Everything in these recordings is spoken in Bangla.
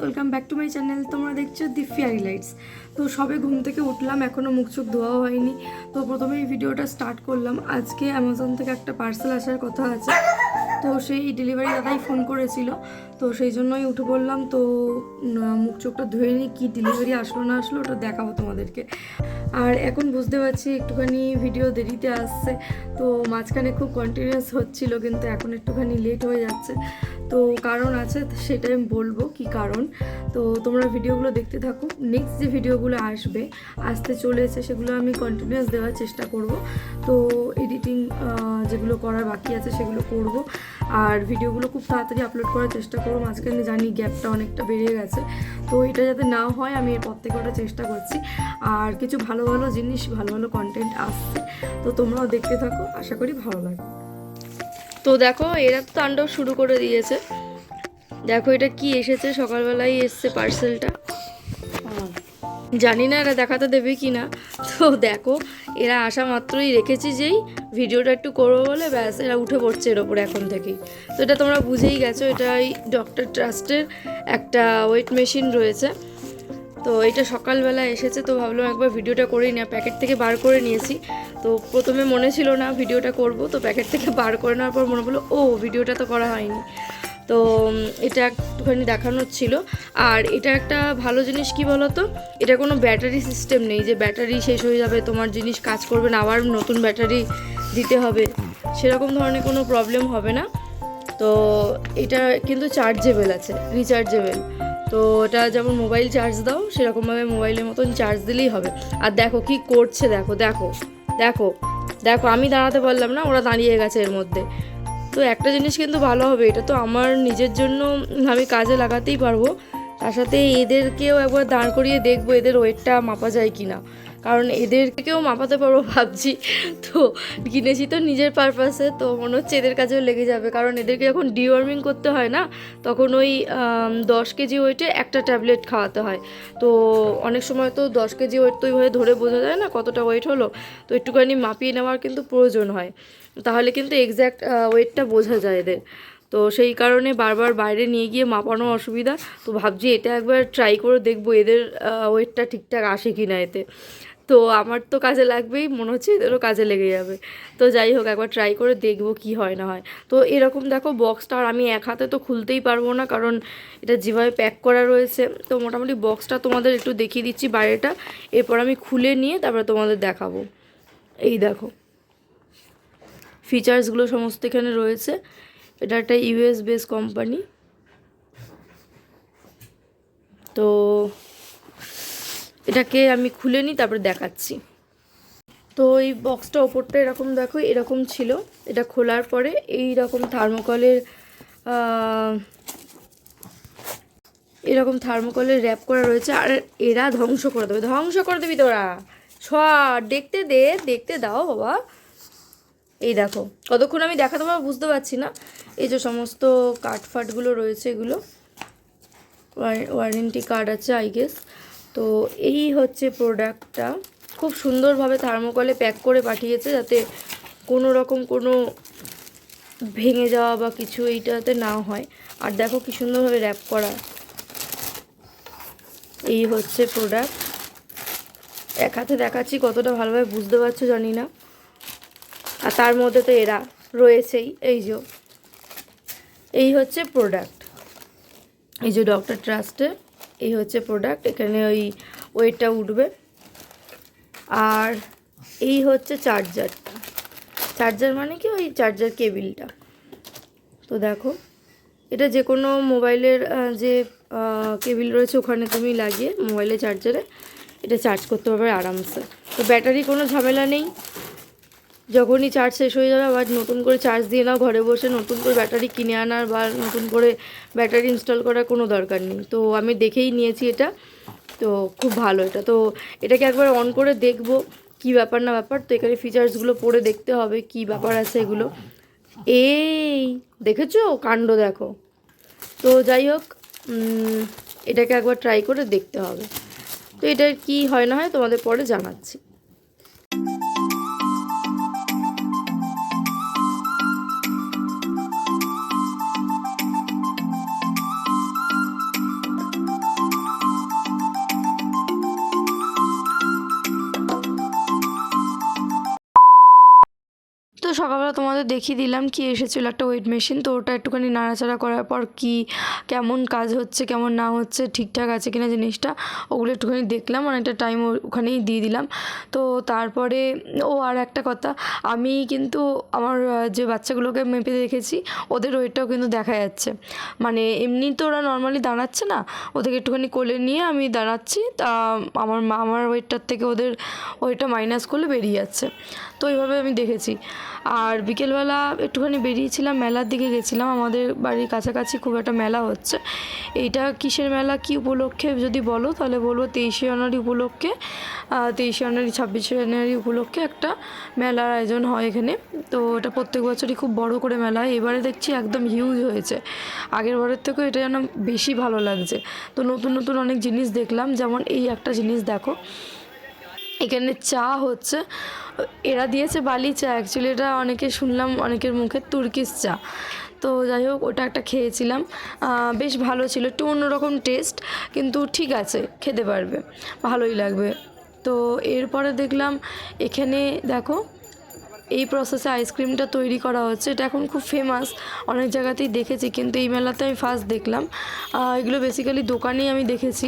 Welcome back to my channel তোমরা দেখছ দি ফেয়ারি লাইটস তো সবে ঘুম থেকে উঠলাম এখনও মুখ চোখ ধোয়া হয়নি। তো প্রথমে এই ভিডিওটা স্টার্ট করলাম। আজকে অ্যামাজন থেকে একটা পার্সেল আসার কথা আছে। তো সেই ডেলিভারি দাদাই ফোন করেছিল। তো সেই জন্যই উঠে পড়লাম তো মুখ চোখটা ধুয়ে নিই কী ডেলিভারি আসলো না আসলো ওটা দেখাবো তোমাদেরকে। আর এখন বুঝতে পারছি একটুখানি ভিডিও দেরিতে আসছে, তো মাঝখানে খুব কন্টিনিউয়াস হচ্ছিল কিন্তু এখন একটুখানি লেট হয়ে যাচ্ছে। তো কারণ আছে সেটাই আমি বলব কি কারণ, তো তোমরা ভিডিওগুলো দেখতে থাকো নেক্সট যে ভিডিওগুলো আসবে, আসতে চলেছে সেগুলো আমি কন্টিনিউয়াস দেওয়ার চেষ্টা করব। তো এডিটিং যেগুলো করার বাকি আছে সেগুলো করব। আর ভিডিওগুলো খুব তাড়াতাড়ি আপলোড করার চেষ্টা করব। মাঝখানে জানি গ্যাপটা অনেকটা বেড়ে গেছে। তো এটা যাতে না হয়, আমি এরপর থেকে ওটা চেষ্টা করছি। আর কিছু ভালো ভালো জিনিস, ভালো ভালো কন্টেন্ট আসছে। তো তোমরাও দেখতে থাকো। আশা করি ভালো লাগবে। তো দেখো, এরা তো তাণ্ডব শুরু করে দিয়েছে। দেখো এটা কি এসেছে? সকালবেলায় এসছে পার্সেলটা জানি না এরা দেখাতে দেবে কি না। তো দেখো, এরা আসা মাত্রই রেখেছি যেই ভিডিওটা একটু করব বলে ব্যাস, এরা উঠে পড়ছে এর ওপর এখন থেকেই। তো এটা তোমরা বুঝেই গেছো এটা এই ডক্টর ট্রাস্টের একটা ওয়েট মেশিন রয়েছে। তো এটা সকালবেলা এসেছে, তো ভাবলাম একবার ভিডিওটা করেই না প্যাকেট থেকে বার করে নিয়েছি। তো প্রথমে মনে ছিল না ভিডিওটা করব, তো প্যাকেট থেকে বার করে নেওয়ার পর মনে পড়ল, ও, ভিডিওটা তো করা হয়নি। তো এটা একটুখানি দেখানোর ছিল। আর এটা একটা ভালো জিনিস কি বলো তো এটা কোনো ব্যাটারি সিস্টেম নেই যে ব্যাটারি শেষ হয়ে যাবে, তোমার জিনিস কাজ করবে না, আবার নতুন ব্যাটারি দিতে হবে। সেরকম ধরনের কোনো প্রবলেম হবে না। তো, এটা কিন্তু চার্জেবল আছে রিচার্জেবল তো এটা যেমন মোবাইল চার্জ দাও, সেরকমভাবে মোবাইলের মতন চার্জ দিলেই হবে। আর দেখো কি করছে, দেখো দেখো দেখো দেখো, আমি দাঁড়াতে পারলাম না, ওরা দাঁড়িয়ে গেছে এর মধ্যে। তো একটা জিনিস কিন্তু ভালো হবে, এটা তো আমার নিজের জন্য আমি কাজে লাগাতেই পারব। তার সাথে এদেরকেও একবার দাঁড় করিয়ে দেখব এদের ওয়েটটা মাপা যায় কি না কারণ এদেরকেও মাপাতে পারব ভাবছি। তো কিনেছি তো নিজের পারপাসে তো মনে হচ্ছে এদের কাছেও লেগে যাবে। কারণ এদেরকে যখন ডিওয়ার্মিং করতে হয় না, তখন ওই দশ কেজি ওয়েটে একটা ট্যাবলেট খাওয়াতে হয়। তো অনেক সময় তো দশ কেজি ওয়েট তো ওইভাবে ধরে বোঝা যায় না কতটা ওয়েট হলো। তো একটুখানি মাপিয়ে নেওয়ার কিন্তু প্রয়োজন হয়। তাহলে কিন্তু এক্স্যাক্ট ওয়েটটা বোঝা যায় এদের। তো সেই কারণে বারবার বাইরে নিয়ে গিয়ে মাপানো অসুবিধা। তো ভাবছি এটা একবার ট্রাই করে দেখব এদের ওয়েটটা ঠিকঠাক আসে কি না এতে। তো আমার তো কাজে লাগবেই, মনে হচ্ছে এদেরও কাজে লেগে যাবে। তো যাই হোক, একবার ট্রাই করে দেখব কি হয় না হয়। তো এরকম দেখো বক্সটা আর আমি এক হাতে তো খুলতেই পারব না, কারণ এটা যেভাবে প্যাক করা রয়েছে। তো মোটামুটি বক্সটা তোমাদের একটু দেখিয়ে দিচ্ছি বাইরেটা। এরপর আমি খুলে নিয়ে তারপরে তোমাদের দেখাবো। এই দেখো ফিচার্সগুলো সমস্ত এখানে রয়েছে। এটা একটা ইউএস বেস কোম্পানি তো এটাকে আমি খুলে নিই, তারপরে দেখাচ্ছি। তো এই বক্সটা ওপরটা এরকম দেখো, এরকম ছিল। এটা খোলার পরে এই রকম থার্মোকলের এরকম থার্মোকলের র্যাপ করা রয়েছে, আর এরা ধ্বংস করে দেবে, ধ্বংস করে দেবি তোরা। সর দেখতে দে, দেখতে দাও বাবা। এই দেখো, কতক্ষণ আমি দেখাতে পারব বুঝতে পারছি না। এই যে সমস্ত কাঠ ফাটগুলো রয়েছে এগুলো ওয়ারেন্টি কার্ড আছে আই গেস তো এই হচ্ছে প্রোডাক্টটা। খুব সুন্দরভাবে থার্মোকলে প্যাক করে পাঠিয়েছে যাতে কোনো রকম কোনো ভেঙে যাওয়া বা কিছু এইটাতে না হয়। আর দেখো কি সুন্দরভাবে র্যাপ করা। এই হচ্ছে প্রোডাক্ট এক হাতে দেখাচ্ছি কতটা ভালোভাবে বুঝতে পারছ জানি না। আর তার মধ্যে তো এরা রয়েছেই, এই যে। এই হচ্ছে প্রোডাক্ট এই যে ডক্টর ট্রাস্টের এই হচ্ছে প্রোডাক্ট এখানে ওই ওয়েটটা উঠবে। আর এই হচ্ছে চার্জারটা চার্জার মানে কি? ওই চার্জার কেবিলটা তো দেখো, এটা যে কোনো মোবাইলের যে কেবিল রয়েছে ওখানে তুমি লাগিয়ে মোবাইলের চার্জারে এটা চার্জ করতে পারবে আরামসে। তো ব্যাটারি কোনো ঝামেলা নেই। যখনই চার্জ শেষ হয়ে যাবে, আবার নতুন করে চার্জ দিয়ে নাও ঘরে বসে, নতুন করে ব্যাটারি কিনে আনার বা নতুন করে ব্যাটারি ইনস্টল করার কোনো দরকার নেই। তো আমি দেখেই নিয়েছি এটা। তো খুব ভালো এটা। তো এটাকে একবার অন করে দেখব কি ব্যাপার না ব্যাপার। তো এখানে ফিচার্সগুলো পড়ে দেখতে হবে কি ব্যাপার আছে এগুলো। এই দেখেছ? কাণ্ড দেখো। তো যাই হোক এটাকে একবার ট্রাই করে দেখতে হবে। তো এটার কি হয় না হয় তোমাদের পরে জানাচ্ছি। তোমাদের দেখিয়ে দিলাম কি এসেছিল একটা ওয়েট মেশিন তো ওটা একটুখানি নাড়াচাড়া করার পর কি, কেমন কাজ হচ্ছে, কেমন না হচ্ছে, ঠিকঠাক আছে কিনা জিনিসটা, ওগুলো একটুখানি দেখলাম, অনেকটা টাইম ওখানেই দিয়ে দিলাম। তো তারপরে, ও আর একটা কথা, আমি কিন্তু আমার যে বাচ্চাগুলোকে মেপে দেখেছি, ওদের ওয়েটটাও কিন্তু দেখা যাচ্ছে। মানে এমনি তো ওরা নর্মালি দাঁড়াচ্ছে না, ওদেরকে একটুখানি কোলে নিয়ে আমি দাঁড়াচ্ছি, তা আমার আমার ওয়েটটার থেকে ওদের ওয়েটটা মাইনাস করলে বেরিয়ে যাচ্ছে। তো এইভাবে আমি দেখেছি। আর বিকেলবেলা একটুখানি বেরিয়েছিলাম, মেলার দিকে গেছিলাম। আমাদের বাড়ির কাছাকাছি খুব একটা মেলা হচ্ছে। এইটা কিসের মেলা, কি উপলক্ষে যদি বলো, তাহলে বলব তেইশে জানুয়ারি উপলক্ষে তেইশে জানুয়ারি, ছাব্বিশে জানুয়ারি উপলক্ষে একটা মেলার আয়োজন হয় এখানে। তো এটা প্রত্যেক বছরই খুব বড় করে মেলা হয়। এবারে দেখছি একদম হিউজ হয়েছে। আগের বারের থেকেও এটা যেন বেশি ভালো লাগছে। তো নতুন নতুন অনেক জিনিস দেখলাম। যেমন এই একটা জিনিস দেখো এখানে চা হচ্ছে। এরা দিয়েছে বালি চা অ্যাকচুয়ালি এটা অনেকে শুনলাম, অনেকের মুখে তুর্কিশ চা। তো যাই হোক, ওটা একটা খেয়েছিলাম। বেশ ভালো ছিল, একটু অন্যরকম টেস্ট কিন্তু ঠিক আছে, খেতে পারবে, ভালোই লাগবে। তো এরপরে দেখলাম, এখানে দেখো এই প্রসেসে আইসক্রিমটা তৈরি করা হচ্ছে। এটা এখন খুব ফেমাস অনেক জায়গাতেই দেখেছি, কিন্তু এই মেলাতে আমি ফার্স্ট দেখলাম। এগুলো বেসিক্যালি দোকানেই আমি দেখেছি,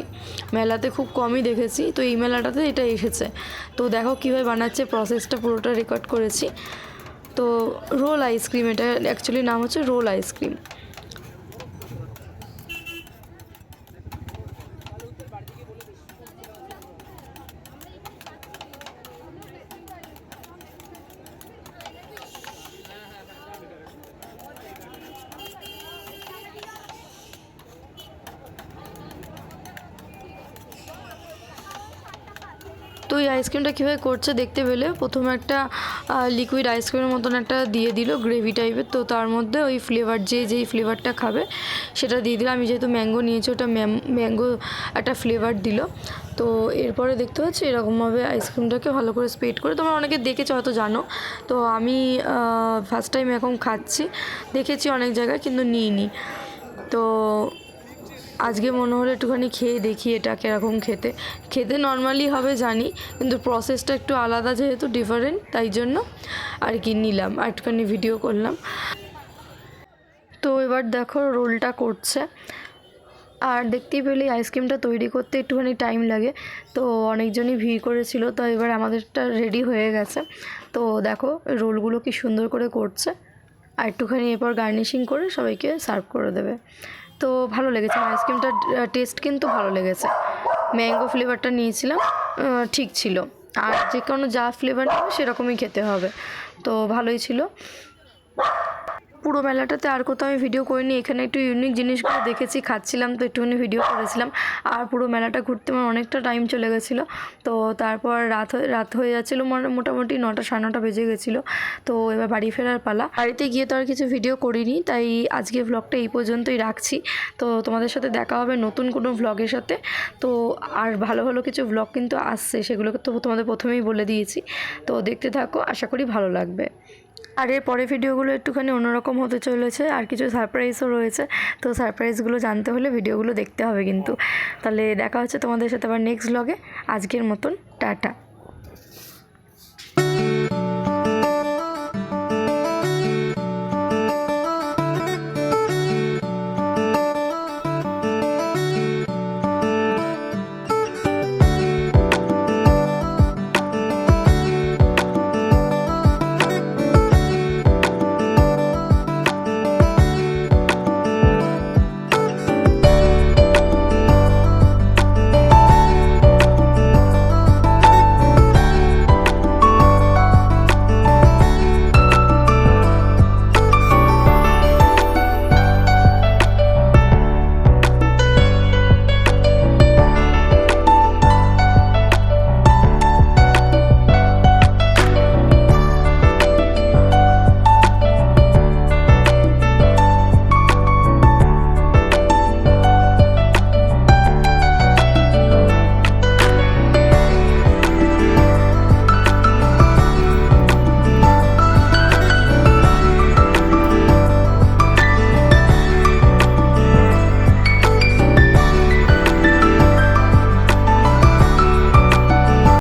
মেলাতে খুব কমই দেখেছি। তো এই মেলাটাতে এটা এসেছে। তো দেখো কীভাবে বানাচ্ছে প্রসেসটা পুরোটা রেকর্ড করেছি। তো রোল আইসক্রিম এটা অ্যাকচুয়ালি নাম হচ্ছে রোল আইসক্রিম তো এই আইসক্রিমটা কীভাবে করছে দেখতে পেলে প্রথমে একটা লিকুইড আইসক্রিমের মতন একটা দিয়ে দিল গ্রেভি টাইপের তো তার মধ্যে ওই ফ্লেভার যে যেই ফ্লেভারটা খাবে সেটা দিয়ে দিল। আমি যেহেতু ম্যাঙ্গো নিয়েছি, ওটা ম্যাঙ্গো একটা ফ্লেভার দিল। তো এরপরে দেখতে পাচ্ছি, এরকমভাবে আইসক্রিমটাকে ভালো করে স্প্রেড করে। তোমরা অনেকে দেখেছ, হয়তো জানো। তো আমি ফার্স্ট টাইম এখন খাচ্ছি। দেখেছি অনেক জায়গায়, কিন্তু নিইনি। তো আজকে মনে হলো একটুখানি খেয়ে দেখি এটা কীরকম খেতে। খেতে নর্মালি হবে জানি, কিন্তু প্রসেসটা একটু আলাদা যেহেতু ডিফারেন্ট তাই জন্য আর কি নিলাম, আর একটুখানি ভিডিও করলাম। তো এবার দেখো রোলটা করছে। আর দেখতেই পেলে আইসক্রিমটা তৈরি করতে একটুখানি টাইম লাগে। তো অনেকজনই ভিড় করেছিল, তো এবার আমাদেরটা রেডি হয়ে গেছে। তো দেখো রোলগুলো কি সুন্দর করে করছে। আর একটুখানি এরপর গার্নিশিং করে সবাইকে সার্ভ করে দেবে। তো ভালো লেগেছে। আইসক্রিমটার টেস্ট কিন্তু ভালো লেগেছে। ম্যাঙ্গো ফ্লেভারটা নিয়েছিলাম ঠিক ছিল। আর যে কোনো যা ফ্লেভার নেবে সেরকমই খেতে হবে। তো ভালোই ছিল। পুরো মেলাটাতে আর কোথাও আমি ভিডিও করিনি। এখানে একটু ইউনিক জিনিসগুলো দেখেছি, খাচ্ছিলাম, তো একটুখানি ভিডিও করেছিলাম। আর পুরো মেলাটা ঘুরতে আমার অনেকটা টাইম চলে গেছিল। তো তারপর রাত রাত হয়ে যাচ্ছিল মোটা- মোটামুটি নটা সাড়ে নটা বেজে গেছিল। তো এবার বাড়ি ফেরার পালা। বাড়িতে গিয়ে তো আর কিছু ভিডিও করিনি, তাই আজকে ভ্লগটা এই পর্যন্তই রাখছি। তো তোমাদের সাথে দেখা হবে নতুন কোনো ভ্লগের সাথে। তো আর ভালো ভালো কিছু ভ্লগ কিন্তু আসছে, সেগুলোকে তো তোমাদের প্রথমেই বলে দিয়েছি। তো দেখতে থাকো, আশা করি ভালো লাগবে। আর এর পরে ভিডিওগুলো একটুখানি অন্যরকম হতে চলেছে, আর কিছু সারপ্রাইজও রয়েছে। তো সারপ্রাইজগুলো জানতে হলে ভিডিওগুলো দেখতে হবে কিন্তু। তাহলে দেখা হচ্ছে তোমাদের সাথে আবার নেক্সট ব্লগে আজকের মতন, টাটা।